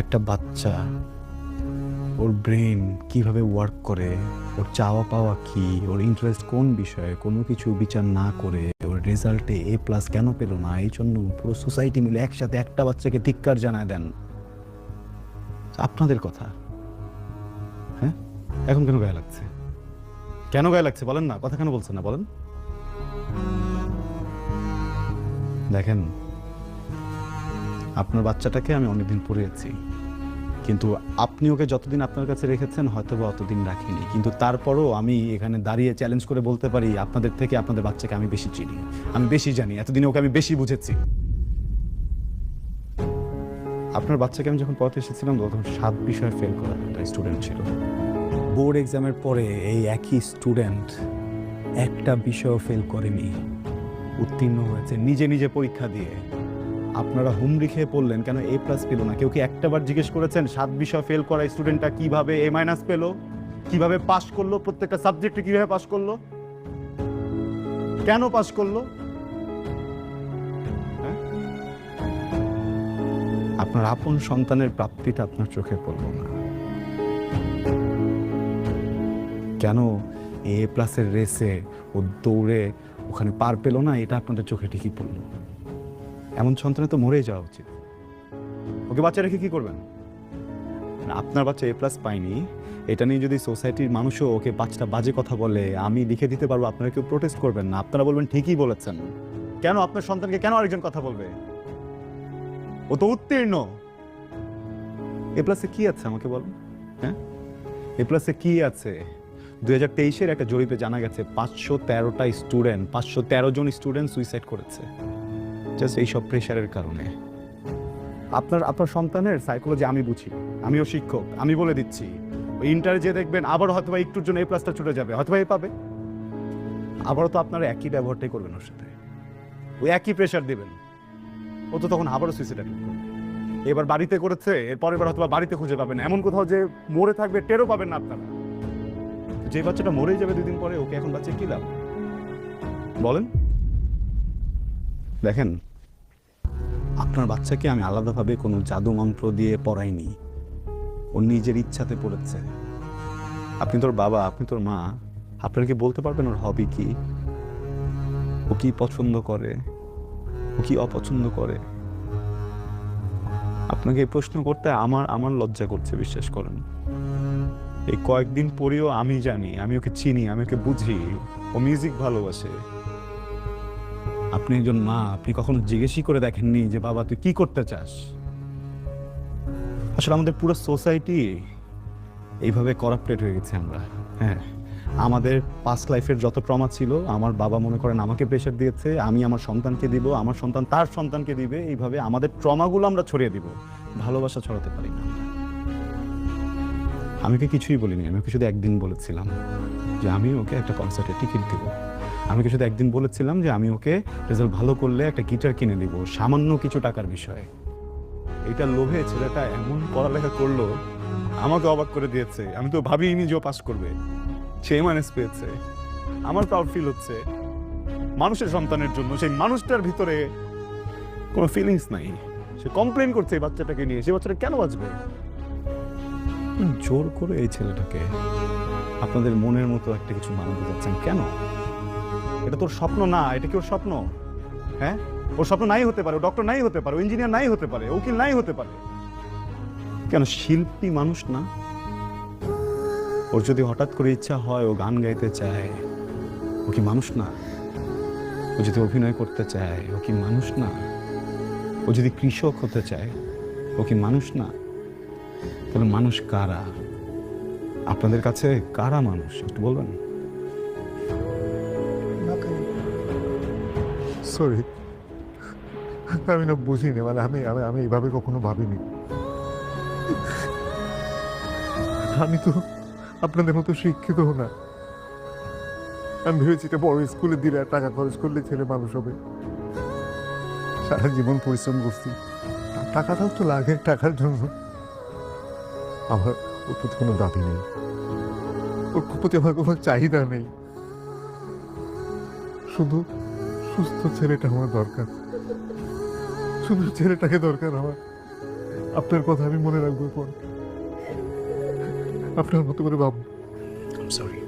একটা বাচ্চা, ওর ব্রেন কীভাবে ওয়ার্ক করে, ওর চাওয়া পাওয়া কি, ওর ইন্টারেস্ট কোন বিষয়ে, কোনো কিছু বিচার না করে, ওর রেজাল্টে এ প্লাস কেন পেল না, এই জন্য পুরো সোসাইটি মিলে একসাথে একটা বাচ্চাকে ধিক্কার জানায় দেন। আপনাদের কথা। হ্যাঁ? এখন কেন গায়ে লাগছে? কেন গায়ে লাগছে? বলেন না, কথা কেন বলছেন না? বলেন। দেখেন আপনার বাচ্চাটাকে আমি অনেকদিন পড়িয়েছি। কিন্তু আপনি ওকে যতদিন আপনার কাছে রেখেছেন হয়তো বা অতদিন রাখিনি। কিন্তু তারপরও আমি এখানে দাঁড়িয়ে চ্যালেঞ্জ করে বলতে পারি, আপনাদের থেকে আপনাদের বাচ্চাকে আমি বেশি চিনি। আমি বেশি জানি, এতদিনে ওকে আমি বেশি বুঝেছি। আপনার বাচ্চাকে আমি যখন পড়াতে এসেছিলাম, তখন সাত বিষয়ে ফেল করা একটা স্টুডেন্ট ছিল। বোর্ড এক্সামের পরে এই একই স্টুডেন্ট একটা বিষয়ও ফেল করেনি। উত্তীর্ণ হয়েছে নিজে নিজে পরীক্ষা দিয়ে। আপনারা হুমড়ি খেয়ে পড়লেন, কেন এ প্লাস পেল না? কেউ কি একটাবার জিজ্ঞেস করেছেন, সাত বিষয় ফেল করা স্টুডেন্টটা কীভাবে এ মাইনাস পেল? কীভাবে পাস করল? প্রত্যেকটা সাবজেক্টে কীভাবে পাস করল? কেন পাস করল? হ্যাঁ? আপনার আপন সন্তানের প্রাপ্তিটা আপনার চোখে পড়ল না। কেন এ প্লাসের রেসে ও দৌড়ে ওখানে পার পেল না? এটা আপনাদের চোখে ঠিকই পড়ল। এমন সন্তানে তো মরেই যাওয়া উচিত। ওকে বাচ্চা রেখে কি করবেন? আপনার বাচ্চা এ প্লাস পায়নি। এটা নিয়ে যদি সোসাইটির মানুষও ওকে পাঁচটা বাজে কথা বলে, আমি লিখে দিতে পারব, আপনারা কেউ প্রোটেস্ট করবেন না। আপনারা বলবেন, ঠিকই বলেছেন। কেন আপনার সন্তানকে কেন আরেকজন কথা বলবে? ও তো উত্তীর্ণ। এ প্লাসে কি আছে, আমাকে বলুন? হ্যাঁ? এ প্লাসে কি আছে? দু হাজার তেইশের একটা জরিপে জানা গেছে, পাঁচশো তেরোটা স্টুডেন্ট পাঁচশো তেরো জন স্টুডেন্ট সুইসাইড করেছে। জাস্ট এইসব প্রেশারের কারণে। আপনার আপনার সন্তানের সাইকোলজি আমি বুঝি। আমিও শিক্ষক, আমি বলে দিচ্ছি। ওই ইন্টারে যে দেখবেন, আবার হয়তো একটুর জন্য এই প্লাসটা ছুটে যাবে হয়তো এ পাবে। আবারও তো আপনারা একই ব্যবহারটাই করবেন ওর সাথে। ওই একই প্রেশার দিবেন। ও তো তখন আবারও সুইসাইড করবে এবার বাড়িতে করেছে এরপর এবার হয়তো বাড়িতে খুঁজে পাবেন। এমন কোথাও যে মরে থাকবে, টেরও পাবেন না আপনারা। যে বাচ্চাটা মরেই যাবে দুদিন পরে, ওকে এখন বাচ্চা কি লাভ? বলেন। দেখেন, আপনার বাচ্চাকে আমি আলাদাভাবে কোনো জাদু মন্ত্র দিয়ে পড়াইনি। ও নিজের ইচ্ছাতে পড়েছে। আপনি তোর বাবা, আপনি তোর মা, আপনারা কি বলতে পারবেন ওর হবি কি? ও কি পছন্দ করে? ও কি অপছন্দ করে? আপনাকে এই প্রশ্ন করতে আমার আমার লজ্জা করছে, বিশ্বাস করেন। এই কয়েকদিন পরেও আমি জানি, আমি ওকে চিনি, আমি ওকে বুঝি। ও মিউজিক ভালোবাসে। আপনি একজন মা, আপনি কখনো জিজ্ঞেসই করে দেখেননি যে, বাবা, তুই কি করতে চাস? আসলে আমাদের পুরো সোসাইটি এইভাবে করাপ্টেড হয়ে গেছে আমরা। হ্যাঁ আমাদের পাস্ট লাইফের যত ট্রমা ছিল, আমার বাবা মনে করেন আমাকে প্রেশার দিয়েছে, আমি আমার সন্তানকে দিব, আমার সন্তান তার সন্তানকে দিবে, এইভাবে আমাদের ট্রমাগুলো আমরা ছড়িয়ে দিব। ভালোবাসা ছড়াতে পারি না। আমি ওকে কিছুই বলিনি, আমি ওকে শুধু একদিন বলেছিলাম যে আমি ওকে একটা কনসার্টের টিকিট দিব। আমি শুধু একদিন বলেছিলাম যে আমি ওকে রেজাল্ট ভালো করলে একটা গিটার কিনে দিব সামান্য কিছু টাকার বিষয়ে। এটা লোভে ছেলেটা এমন পড়ালেখা করল, আমাকে অবাক করে দিয়েছে। আমি তো ভাবিনি যে পাস করবে। সে মাইনাস পেয়েছে। আমার প্রাউড ফিল হচ্ছে, মানুষের সন্তানের জন্য, সেই মানুষটার ভিতরে কোনো ফিলিংস নাই। সে কমপ্লেন করছে এই বাচ্চাটাকে নিয়ে, সে বাচ্চাটা কেন বাঁচবে? জোর করে এই ছেলেটাকে আপনাদের মনের মতো একটা কিছু বানাতে যাচ্ছেন কেন? এটা তোর স্বপ্ন না, এটা কি ওর স্বপ্ন? হ্যাঁ? ওর স্বপ্ন নাই হতে পারে, ও ডক্টর নাই হতে পারে ইঞ্জিনিয়ার নাই হতে পারে, উকিল নাই হতে পারে। কেন শিল্পী মানুষ না? ওর যদি হঠাৎ করে ইচ্ছা হয়, ও গান গাইতে চায়, ও কি মানুষ না? ও যদি অভিনয় করতে চায়, ও কি মানুষ না? ও যদি কৃষক হতে চায়, ও কি মানুষ না? তাহলে মানুষ কারা? আপনাদের কাছে কারা মানুষ একটু বলবেন? সরি আমি না বুঝিনি মানে আমি আমি আমি এইভাবে কখনো ভাবিনি। আমি তো আপনাদের মতো শিক্ষিত না। আমি ভেবেছি এটা বড় স্কুলে দিলে আর টাকা খরচ করলে ছেলে মানুষ হবে। সারা জীবন পরিশ্রম করছি। টাকাটাও তো লাগে টাকার জন্য। আমার ওর প্রতি কোনো দাবি নেই। ওর প্রতি আমার কোনো চাহিদা নেই। শুধু সুস্থ ছেলেটা আমার দরকার। শুধু ছেলেটাকে দরকার আমার। আপনার কথা আমি মনে রাখব পর আপনার মতো করে ভাববো সরি